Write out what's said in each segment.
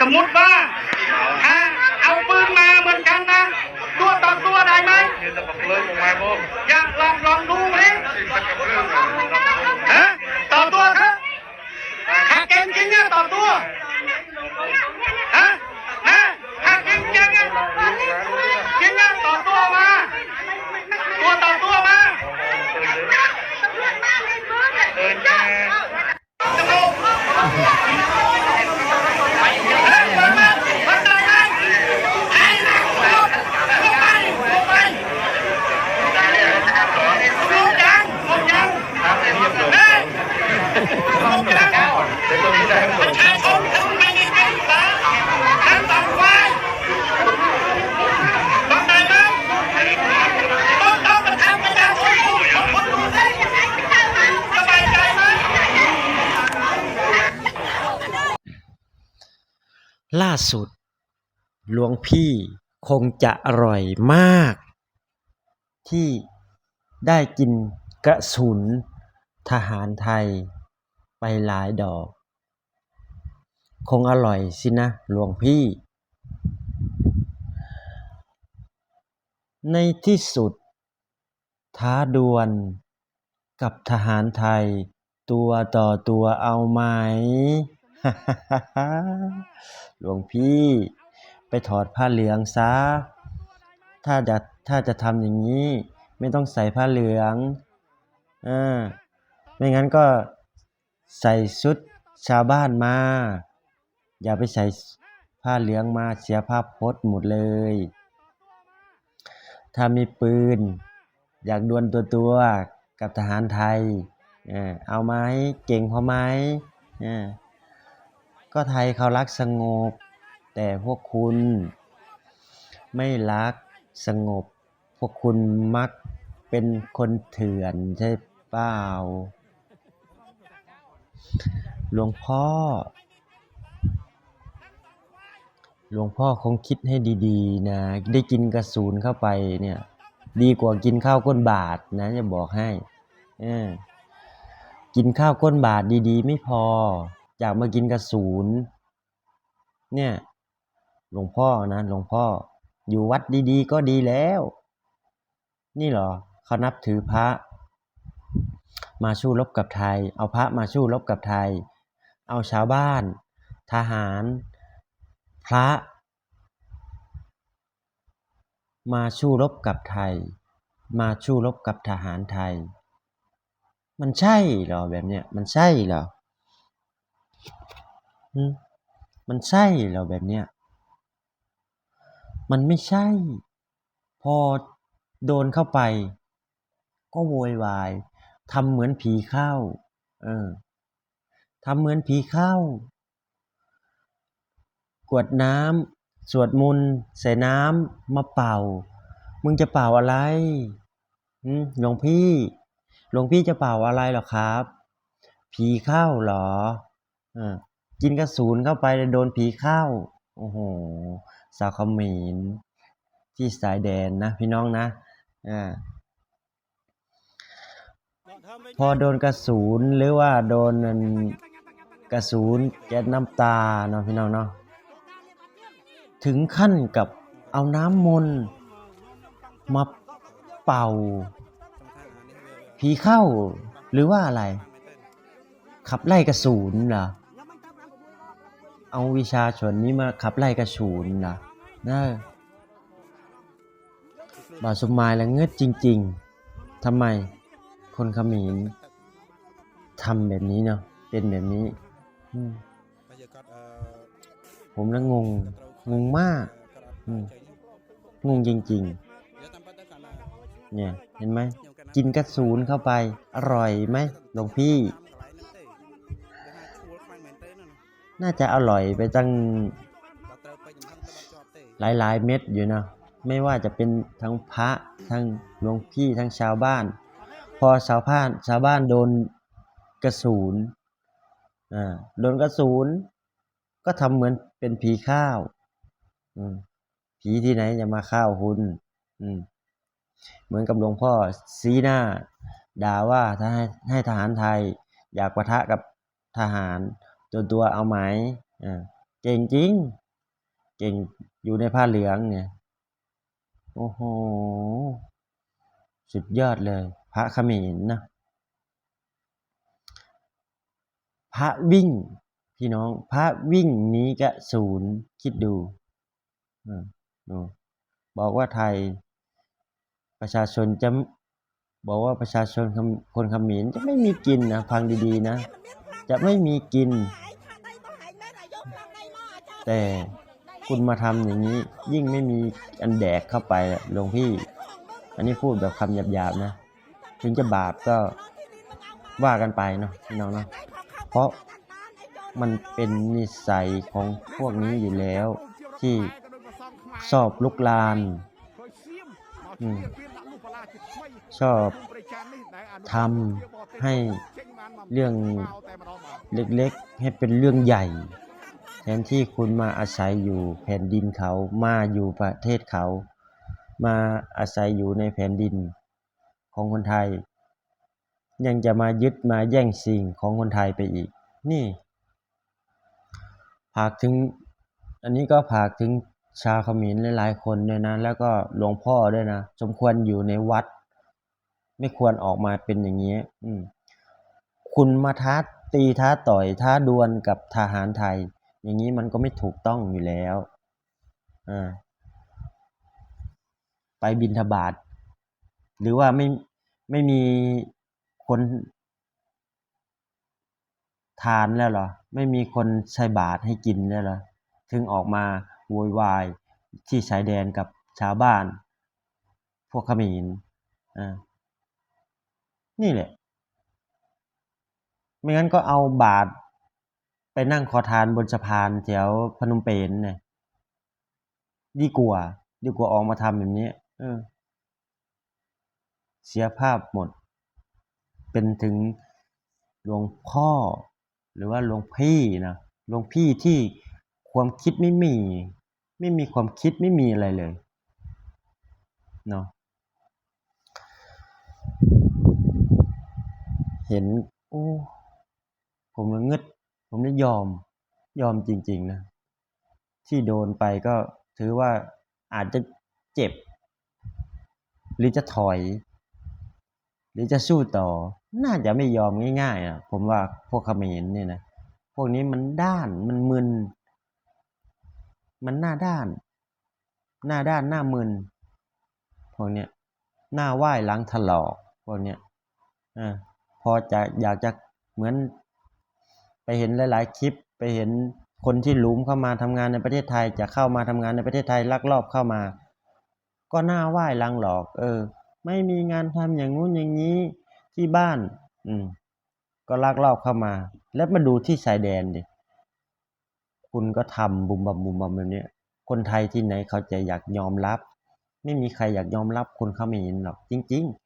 สมมติว่าอ่าเอาปืนมาเหมือนกันนะตัวต่อตัวได้ไหมยืนตะปักเลยลงมาบ่อยากลองลองดูไหมฮะต่อตัวครับถ้าเก่งจริงเนี่ยต่อตัวฮะฮะถ้าเก่งจริงเนี่ยจริงเนี่ยต่อตัวมา ตัวต่อตัวมา เดินแค่ จมูกเฮ้ยเปิดมาเปิดได้ไหมไอ้ลงลงไปลงไปลงยังลงยัง ทางเรียบเลย เฮ้ยลงยัง เดี๋ยวตรงนี้ได้ ประชาชนทำไมไม่ให้สาทั้งสองฝ่ายต้องได้ไหมต้องต้องประชาประชาชนคนดูได้สบายใจไหม ล่าสุด หลวงพี่คงจะอร่อยมาก ที่ได้กินกระสุนทหารไทยไปหลายดอก คงอร่อยสินะหลวงพี่ ในที่สุด ท้าดวลกับทหารไทย ตัวต่อตัวเอาไหม หลวงพี่ไปถอดผ้าเหลืองซะ ถ้าจะถ้าจะทำอย่างนี้ ไม่ต้องใส่ผ้าเหลืองอ่าไม่งั้นก็ใส่ชุดชาวบ้านมา อย่าไปใส่ผ้าเหลืองมาเสียภาพพจน์หมดเลย ถ้ามีปืน อยากดวลตัวตัวกับทหารไทย เอาไหมเก่งพอไหมเออ ก็ไทยเขารักสงบ แต่พวกคุณไม่รักสงบ พวกคุณมักเป็นคนเถื่อนใช่เปล่า หลวงพ่อ หลวงพ่อคงคิดให้ดีๆ นะ ได้กินกระสุนเข้าไปเนี่ย ดีกว่ากินข้าวก้นบาทนะจะบอกให้ กินข้าวก้นบาทดีๆ ไม่พอ อยากมากินกระสุนเนี่ย หลวงพ่อนะหลวงพ่อ อยู่วัดดีๆ ก็ดีแล้ว นี่เหรอเขานับถือพระ มาสู้รบกับไทย เอาพระมาสู้รบกับไทย เอาชาวบ้าน ทหาร พระ มาสู้รบกับไทย มาสู้รบกับทหารไทย มันใช่เหรอแบบเนี้ยมันใช่เหรอ มันใช่เหรอแบบเนี้ย มันไม่ใช่ พอโดนเข้าไป ก็โวยวายทำเหมือนผีเข้า เออทำเหมือนผีเข้ากวดน้ำสวดมนต์ใส่น้ำมาเป่า มึงจะเป่าอะไรหืมหลวงพี่หลวงพี่จะเป่าอะไรหรอครับ ผีเข้าหรออ่า กินกระสุนเข้าไปโดนผีเข้า โอ้โหสาวเขมรที่สายแดนนะพี่น้องนะอ่าพอโดนกระสุนหรือว่าโดนอันกระสุนแก๊สน้ำตาเนาะพี่น้องเนาะถึงขั้นกับเอาน้ำมนต์มาเป่า ผีเข้าหรือว่าอะไร ขับไล่กระสุนเหรอ เอาวิชาชนนี้มาขับไล่กระสุนเหรอนะบาสมมายแล้วเงืดจริง ๆทำไมคนขมรทำแบบนี้เนาะเป็นแบบนี้ ผมแล้วงง งงมาก งงจริง ๆ เนี่ย เห็นไหม กินกระสูนเข้าไป อร่อยไหมหลวงพี่ น่าจะอร่อยไปตั้งหลายๆ เม็ดอยู่นะ ไม่ว่าจะเป็นทั้งพระทั้งหลวงพี่ทั้งชาวบ้าน พอชาวบ้านชาวบ้านโดนกระสูนอ่าโดนกระสูนก็ทำเหมือนเป็นผีข้าวผีที่ไหนจะมาข้าวคุณเหมือนกับหลวงพ่อซีหน้า ด่าว่าถ้าให้ให้ทหารไทย อยากประทะกับทหาร ตัวตัวเอาไหมอ่าเก่งจริง เก่งอยู่ในผ้าเหลืองเนี่ยโอ้โหสุดยอดเลย พระขมรนะพระวิ่ง พี่น้อง พระวิ่งนี้กระสูนคิดดูอืมดูบอกว่าไทย ประชาชนจะบอกว่าประชาชนคนขมรจะไม่มีกินนะฟังดีๆนะ จะไม่มีกิน แต่คุณมาทำอย่างนี้ยิ่งไม่มีอันแดกเข้าไปหลวงพี่ อันนี้พูดแบบคำหยาบๆนะ ถึงจะบาปก็ว่ากันไปเนาะพี่น้องเนาะเพราะมันเป็นนิสัยของพวกนี้อยู่แล้ว ที่ชอบลุกลานอืม ชอบทำให้เรื่องเล็กๆ ให้เป็นเรื่องใหญ่ แทนที่คุณมาอาศัยอยู่แผ่นดินเขามาอยู่ประเทศเขา มาอาศัยอยู่ในแผ่นดินของคนไทย ยังจะมายึดมาแย่งสิ่งของคนไทยไปอีก นี่ฝากถึง อันนี้ก็ฝากถึงชาวขมรหลายๆคนด้วยนะ แล้วก็หลวงพ่อด้วยนะ สมควรอยู่ในวัด ไม่ควรออกมาเป็นอย่างนี้คุณมาท้าตีท้าต่อยท้าดวลกับทหารไทย อย่างนี้มันก็ไม่ถูกต้องอยู่แล้วอไปบิณฑบาตหรือว่าไม่ไม่มีคนทานแล้วเหรอ ไม่มีคนใส่บาตรให้กินแล้วเหรอ ถึงออกมาโวยวายที่ชายแดนกับชาวบ้าน พวกขมรอ่า นี่แหละ ไม่งั้นก็เอาบาตรไปนั่งขอทานบนสะพานแถวพนมเปญเนี่ยดีกว่าดีกว่าออกมาทำแบบนี้เออ เสียภาพหมด เป็นถึงหลวงพ่อ หรือว่าหลวงพี่นะหลวงพี่ที่ความคิดไม่มี ไม่มีความคิดไม่มีอะไรเลยเนาะ เห็น โอ้ ผมละงึด ผมเลยยอม ยอมจริง ๆ นะ ที่โดนไปก็ถือว่าอาจจะเจ็บ หรือจะถอย หรือจะสู้ต่อ น่าจะไม่ยอมง่ายๆอะผมว่าพวกเขมรเนี่ยนะ พวกนี้มันด้าน มันมึน มันหน้าด้าน หน้าด้านหน้ามึน พวกเนี้ย หน้าไหว้หลังถลอก พวกเนี้ยเออ พอจะอยากจะเหมือน ไปเห็นหลาย ๆ คลิปไปเห็นคนที่หลุมเข้ามาทำงานในประเทศไทย จะเข้ามาทำงานในประเทศไทยลักลอบเข้ามา ก็หน้าไหว้ลังหลอก เออ ไม่มีงานทำอย่างงู้นอย่างงี้ที่บ้าน อืม ก็ลักลอบเข้ามา แล้วมาดูที่ชายแดนดิคุณก็ทำบุมบัมบุมบัมแบบนี้คนไทยที่ไหนเขาจะอยากยอมรับ ไม่มีใครอยากยอมรับคนเขมรหรอกจริง ๆ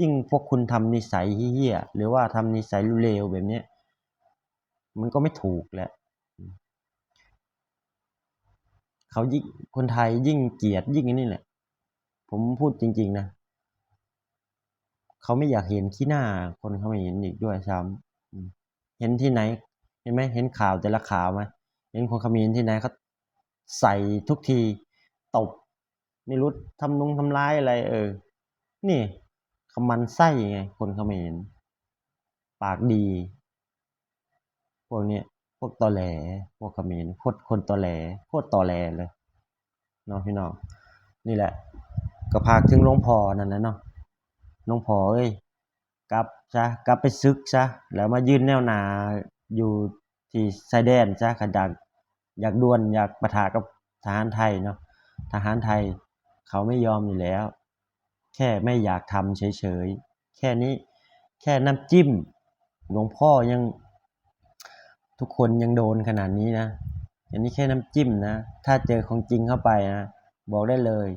ยิ่งพวกคุณทำนิสัยเหี้ยหรือว่าทำนิสัยเลวๆแบบเนี้ยมันก็ไม่ถูกแหละเขายิ่งคนไทยยิ่งเกลียดยิ่งนี่แหละ ผมพูดจริง ๆ นะเขาไม่อยากเห็นขี้หน้า คนเขามรอีกด้วยซ้ำเห็นที่ไหน เห็นไหมเห็นข่าวแต่ละข่าวไหมเห็นคนเขมรที่ไหนเขาใส่ทุกทีตบไม่รู้ทำนงทำร้ายอะไร เออ นี่ มันไส้ไงคนเขมรปากดี พวกเนี้ยพวกตอแหล พวกเขมรโคตรคนตอแหลโคตรตอแหลเลยเนาะพี่น้องนี่แหละก็ฝากถึงหลวงพ่อนั่นแหละเนาะหลวงพ่อเอ้ยกลับซะกลับไปศึกซะแล้วมายืนแนวหนาอยู่ที่ชายแดนซะคันอยากอยากดวลอยากประทะกับทหารไทยเนาะทหารไทยเขาไม่ยอมอยู่แล้ว แค่ไม่อยากทำเฉยๆ แค่นี้แค่น้ำจิ้ม หลวงพ่อยังทุกคนยังโดนขนาดนี้นะอันนี้แค่น้ำจิ้มนะ ถ้าเจอของจริงเข้าไปนะ บอกได้เลย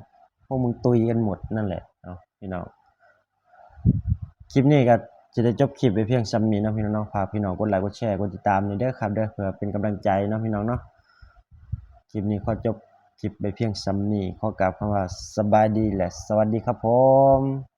พวกมึงตุยกันหมดนั่นแหละเนาะพี่น้องคลิปนี้ก็จะได้จบคลิปไปเพียงส่ำนี้นะพี่น้องเนาะฝากพี่น้องกดไลค์กดแชร์กดติดตามหน่เด้อครับเด้อเพื่อเป็นกำลังใจนะพี่น้องเนาะคลิปนี้ขอจบ คลิปไปเพียงซ้ำนี้ขอกราบคำว่าสบายดีและสวัสดีครับผม